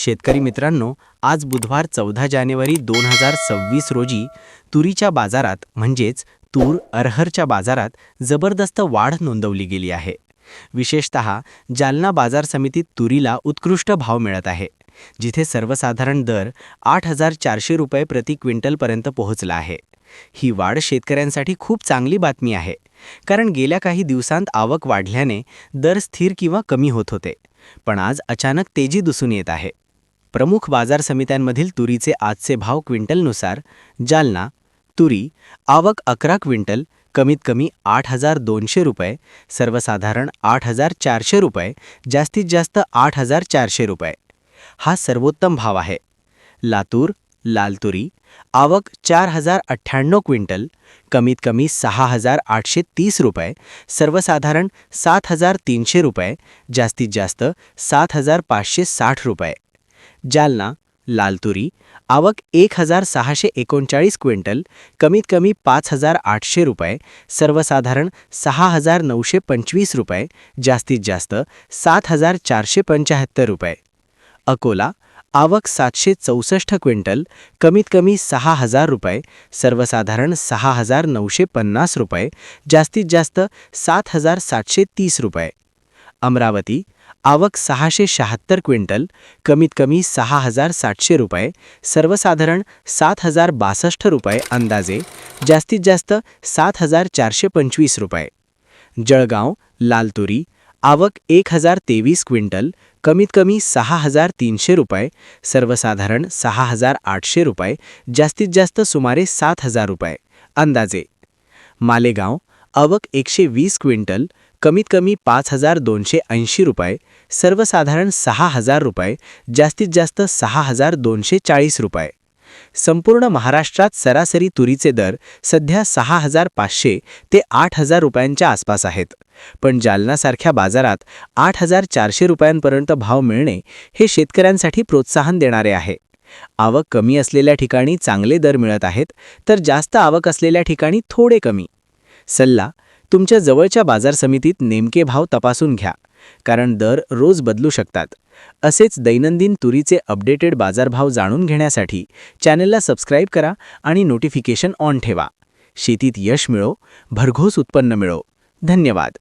शेतकरी मित्रांनो आज बुधवार चौदा जानेवारी दोन हजार सव्वीस रोजी तुरीच्या बाजारात म्हणजेच तूर अरहरच्या बाजारात जबरदस्त वाढ नोंदवली गेली आहे. विशेषत जालना बाजार समितीत तुरीला उत्कृष्ट भाव मिळत आहे जिथे सर्वसाधारण दर आठ हजार चारशे रुपये प्रति क्विंटलपर्यंत पोहोचला आहे. ही वाढ शेतकऱ्यांसाठी खूप चांगली बातमी आहे कारण गेल्या काही दिवसांत आवक वाढल्याने दर स्थिर किंवा कमी होत होते पण आज अचानक तेजी दिसून येत आहे. प्रमुख बाजार समित्यांमधील तुरीचे आजचे भाव क्विंटलनुसार जालना तुरी आवक अकरा क्विंटल कमीत कमी आठ हजार दोनशे रुपये सर्वसाधारण आठ हजार चारशे रुपये जास्तीत जास्त आठ हजार चारशे रुपये. हा सर्वोत्तम भाव आहे. लातूर लाल तुरी आवक चार हजार अठ्ठ्याण्णव क्विंटल कमीत कमी सहा हजार आठशे तीस रुपये सर्वसाधारण सात हजार तीनशे रुपये जास्तीत जास्त सात हजार पाचशे साठ रुपये. जालना लालतुरी आवक एक हजार सहाशे एकोणचाळीस क्विंटल कमीत कमी पाच हजार आठशे रुपये सर्वसाधारण सहा हजार नऊशे पंचवीस रुपये जास्तीत जास्त सात हजार चारशे पंच्याहत्तर रुपये. अकोला आवक सातशे चौसष्ट क्विंटल कमीत कमी सहा हजार रुपये सर्वसाधारण सहा हजार नऊशे पन्नास रुपये जास्तीत जास्त सात हजार सातशे तीस रुपये. अमरावती आवक सहाशे शहात्तर क्विंटल कमीत कमी सहा हजार सातशे रुपये सर्वसाधारण सात हजार बासष्ट रुपये अंदाजे जास्तीत जास्त सात हजार चारशे पंचवीस रुपये. जळगाव लालतुरी आवक एक हजार तेवीस क्विंटल कमीत कमी सहा हजार तीनशे रुपये सर्वसाधारण सहा हजार आठशे रुपये जास्तीत जास्त सुमारे सात हजार रुपये अंदाजे. मालेगाव आवक एकशे वीस क्विंटल कमीत कमी पाच हजार दोनशे ऐंशी रुपये सर्वसाधारण सहा हजार रुपये जास्तीत जास्त सहा हजार दोनशे चाळीस रुपये. संपूर्ण महाराष्ट्रात सरासरी तुरीचे दर सध्या सहा हजार पाचशे ते आठ हजार रुपयांच्या आसपास आहेत. पण जालनासारख्या बाजारात आठ हजार चारशे रुपयांपर्यंत भाव मिळणे हे शेतकऱ्यांसाठी प्रोत्साहन देणारे आहे. आवक कमी असलेल्या ठिकाणी चांगले दर मिळत आहेत तर जास्त आवक असलेल्या ठिकाणी थोडे कमी. सल्ला तुमच्या जवळच्या बाजार समितीत नेमके भाव तपासून घ्या कारण दर रोज बदलू शकतात. असेच दैनंदिन तुरीचे अपडेटेड बाजारभाव जाणून घेण्यासाठी चॅनलला सबस्क्राईब करा आणि नोटिफिकेशन ऑन ठेवा. शेतीत यश मिळो भरघोस उत्पन्न मिळो. धन्यवाद.